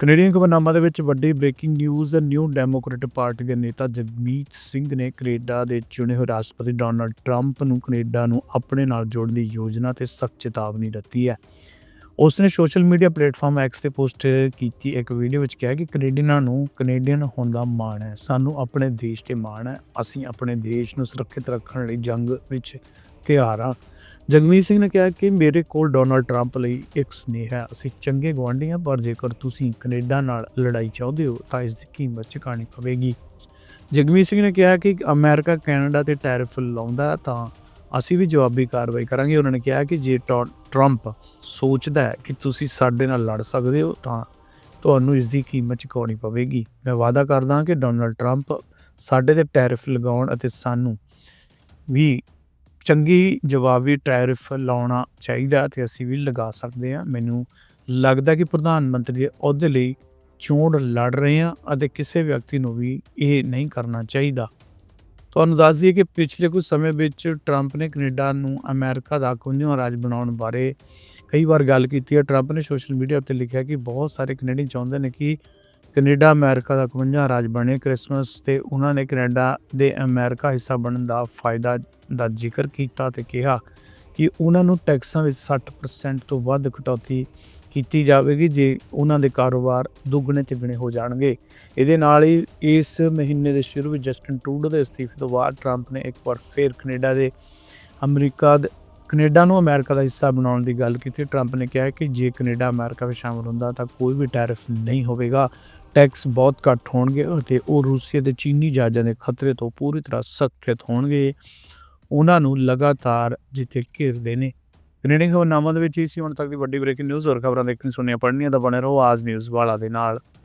Canadian ਖਬਰਨਾਮਾ ਦੇ ਵਿੱਚ ਵੱਡੀ breaking news, new democratic party ਦੇ ਨੇਤਾ ਜਗਮੀਤ ਸਿੰਘ ਨੇ ਕੈਨੇਡਾ ਦੇ ਚੁਣੇ ਹੋਏ ਰਾਸ਼ਟਰਪਤੀ ਡੋਨਲਡ ਟਰੰਪ ਨੂੰ ਕੈਨੇਡਾ ਨੂੰ ਆਪਣੇ ਨਾਲ ਜੋੜਨ ਦੀ ਯੋਜਨਾ ਤੇ ਸਖਤ ਚੇਤਾਵਨੀ ਦਿੱਤੀ ਹੈ। ਉਸ ਨੇ ਸੋਸ਼ਲ ਮੀਡੀਆ ਪਲੇਟਫਾਰਮ ਐਕਸ ਤੇ ਪੋਸਟ ਕੀਤੀ, ਇੱਕ ਵੀਡੀਓ ਵਿੱਚ ਕਿਹਾ ਕਿ ਕੈਨੇਡੀਅਨਾਂ ਨੂੰ ਕੈਨੇਡੀਅਨ ਹੋਣ ਦਾ ਮਾਣ ਹੈ, ਸਾਨੂੰ ਆਪਣੇ ਦੇਸ਼ ਤੇ ਮਾਣ ਹੈ, ਅਸੀਂ ਆਪਣੇ ਦੇਸ਼ ਨੂੰ ਸੁਰੱਖਿਅਤ ਰੱਖਣ ਲਈ ਜੰਗ ਵਿੱਚ ਤਿਆਰ ਹਾਂ। ਜਗਮੀਤ ਸਿੰਘ ਨੇ ਕਿਹਾ ਕਿ ਮੇਰੇ ਕੋਲ ਡੋਨਲਡ ਟਰੰਪ ਲਈ ਇੱਕ ਸੁਨੇਹਾ ਹੈ। ਅਸੀਂ ਚੰਗੇ ਗੁਆਂਢੀ ਹਾਂ, ਪਰ ਜੇਕਰ ਤੁਸੀਂ ਕੈਨੇਡਾ ਨਾਲ ਲੜਾਈ ਚਾਹੁੰਦੇ ਹੋ, ਤਾਂ ਇਸ ਦੀ ਕੀਮਤ ਚੁਕਾਣੀ ਪਵੇਗੀ। ਜਗਮੀਤ ਸਿੰਘ ਨੇ ਕਿਹਾ ਕਿ ਅਮਰੀਕਾ, ਕੈਨੇਡਾ ਤੇ ਟੈਰਿਫ ਲਾਉਂਦਾ ਤਾਂ ਅਸੀਂ ਵੀ ਜਵਾਬੀ ਕਾਰਵਾਈ ਕਰਾਂਗੇ। ਉਹਨਾਂ ਨੇ ਕਿਹਾ ਕਿ ਜੇ ਟਰ- ਟਰੰਪ ਸੋਚਦਾ ਹੈ ਕਿ ਤੁਸੀਂ ਸਾਡੇ ਨਾਲ ਲੜ ਸਕਦੇ ਹੋ, ਤਾਂ ਤੁਹਾਨੂੰ ਇਸ ਦੀ ਕੀਮਤ ਚੁਕਾਉਣੀ ਪਵੇਗੀ। ਮੈਂ ਵਾਅਦਾ ਕਰਦਾ ਹਾਂ ਕਿ ਡੋਨਲਡ ਟਰੰਪ ਸਾਡੇ ਤੇ ਟੈਰਿਫ ਲਗਾਉਣ ਅਤੇ ਸਾਨੂੰ ਵੀ ਚੰਗੀ ਜਵਾਬੀ ਟੈਰਿਫ ਲਾਉਣਾ ਚਾਹੀਦਾ ਤੇ ਅਸੀਂ ਵੀ ਲਗਾ ਸਕਦੇ ਹਾਂ। ਮੈਨੂੰ ਲੱਗਦਾ ਕਿ ਪ੍ਰਧਾਨ ਮੰਤਰੀ ਦੇ ਅਹੁਦੇ ਲਈ ਚੋਣ ਲੜ ਰਹੇ ਹਾਂ ਅਤੇ ਕਿਸੇ ਵਿਅਕਤੀ ਨੂੰ ਵੀ ਇਹ ਨਹੀਂ ਕਰਨਾ ਚਾਹੀਦਾ। ਤੁਹਾਨੂੰ ਦੱਸ ਦਈਏ ਕਿ ਪਿਛਲੇ ਕੁਝ ਸਮੇਂ ਵਿੱਚ ਟਰੰਪ ਨੇ ਕੈਨੇਡਾ ਨੂੰ ਅਮਰੀਕਾ ਦਾ 51ਵਾਂ ਰਾਜ ਬਣਾਉਣ ਬਾਰੇ ਕਈ ਵਾਰ ਗੱਲ ਕੀਤੀ ਹੈ। ਟਰੰਪ ਨੇ ਸੋਸ਼ਲ ਮੀਡੀਆ ਉੱਤੇ ਲਿਖਿਆ ਕਿ ਬਹੁਤ ਸਾਰੇ ਕੈਨੇਡੀਅਨ ਚਾਹੁੰਦੇ ਨੇ ਕਿ ਕੈਨੇਡਾ, ਅਮਰੀਕਾ ਦਾ 51ਵਾਂ ਰਾਜ ਬਣੇ ਕ੍ਰਿਸਮਸ ਤੇ ਉਹਨਾਂ ਨੇ ਕੈਨੇਡਾ ਦੇ ਅਮਰੀਕਾ ਹਿੱਸਾ ਬਣਨ ਦਾ ਫਾਇਦਾ ਦਾ ਜ਼ਿਕਰ ਕੀਤਾ ਤੇ ਕਿਹਾ ਕਿ ਉਹਨਾਂ ਨੂੰ ਟੈਕਸਾਂ ਵਿੱਚ 60% ਤੋਂ ਵੱਧ ਕਟੌਤੀ ਕੀਤੀ ਜਾਵੇਗੀ ਜੇ ਉਹਨਾਂ ਦੇ ਕਾਰੋਬਾਰ ਦੁੱਗਣੇ ਤਿੱਗਣੇ ਹੋ ਜਾਣਗੇ। ਇਹਦੇ ਨਾਲ ਹੀ ਇਸ ਮਹੀਨੇ ਦੇ ਸ਼ੁਰੂ ਵਿੱਚ ਜਸਟਿਨ ਟਰੂਡੋ ਦੇ ਅਸਤੀਫੇ ਤੋਂ ਬਾਅਦ ਟਰੰਪ ਨੇ ਇੱਕ ਵਾਰ ਫਿਰ ਕੈਨੇਡਾ ਦੇ ਅਮਰੀਕਾ ਦੇ ਕੈਨੇਡਾ ਨੂੰ ਅਮਰੀਕਾ ਦਾ ਹਿੱਸਾ ਬਣਾਉਣ ਦੀ ਗੱਲ ਕੀਤੀ। ਟਰੰਪ ਨੇ ਕਿਹਾ ਕਿ ਜੇ ਕੈਨੇਡਾ ਅਮਰੀਕਾ ਵਿੱਚ ਸ਼ਾਮਲ ਹੁੰਦਾ ਤਾਂ ਕੋਈ ਵੀ ਟੈਰਿਫ ਨਹੀਂ ਹੋਵੇਗਾ। ਟੈਕਸ ਬਹੁਤ ਘੱਟ ਹੋਣਗੇ ਅਤੇ ਉਹ ਰੂਸੀ ਅਤੇ ਚੀਨੀ ਜਹਾਜ਼ਾਂ ਦੇ ਖਤਰੇ ਤੋਂ ਪੂਰੀ ਤਰ੍ਹਾਂ ਸੁਰੱਖਿਅਤ ਹੋਣਗੇ। ਉਹਨਾਂ ਨੂੰ ਲਗਾਤਾਰ ਜਿੱਥੇ ਘਿਰਦੇ ਨੇ। ਕੈਨੇਡੀਅਨ ਖਬਰਨਾਮਾ ਦੇ ਵਿੱਚ ਹੀ ਸੀ। ਹੁਣ ਤੱਕ ਦੀ ਵੱਡੀ ਬ੍ਰੇਕਿੰਗ ਨਿਊਜ਼ ਹੋਰ ਖਬਰਾਂ ਦੇਖਣੀ ਸੁਣਨੀਆਂ ਪੜ੍ਹਨੀਆਂ ਤਾਂ ਬਣੇ ਰਹੋ ਆਜ ਨਿਊਜ਼ ਵਾਲਾ ਦੇ ਨਾਲ।